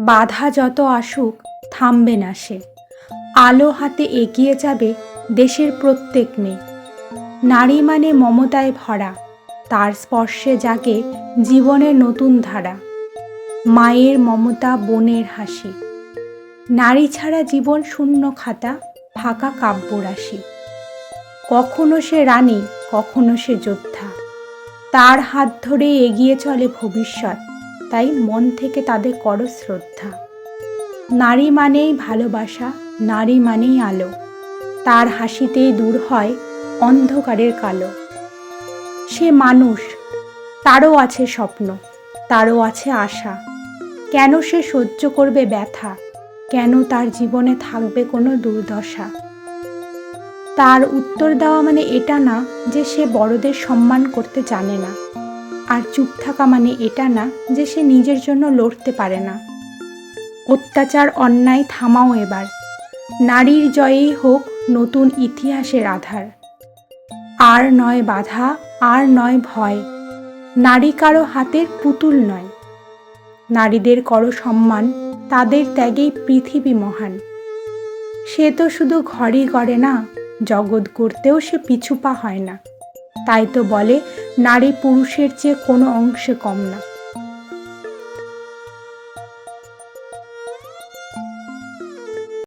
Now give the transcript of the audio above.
বাধা যত আসুক, থামবে না সে। আলো হাতে এগিয়ে যাবে দেশের প্রত্যেক মেয়ে। নারী মানে মমতায় ভরা, তার স্পর্শে জাগে জীবনের নতুন ধারা। মায়ের মমতা, বোনের হাসি। নারী ছাড়া জীবন শূন্য খাতা, ফাঁকা কাব্যরাশি। কখনো সে রানী, কখনো সে যোদ্ধা। তার হাত ধরে এগিয়ে চলে ভবিষ্যৎ। তাই মন থেকে তাদের করো শ্রদ্ধা। নারী মানেই ভালোবাসা, নারী মানেই আলো। তার হাসিতেই দূর হয় অন্ধকারের কালো। সে মানুষ, তারও আছে স্বপ্ন, তারও আছে আশা। কেন সে সহ্য করবে ব্যথা? কেন তার জীবনে থাকবে কোনো দুর্দশা? তার উত্তর দেওয়া মানে এটা না যে সে বড়দের সম্মান করতে জানে না। আর চুপ থাকা মানে এটা না যে সে নিজের জন্য লড়তে পারে না। অত্যাচার, অন্যায় থামাও এবার। নারীর জয়েই হোক নতুন ইতিহাসের আধার। আর নয় বাধা, আর নয় ভয়। নারী কারও হাতের পুতুল নয়। নারীদের করো সম্মান, তাদের ত্যাগেই পৃথিবী মহান। সে তো শুধু ঘরই করে না, জগৎ করতেও সে পিছুপা হয় না। তাই তো বলে নারী পুরুষের চেয়ে কোনো অংশে কম না।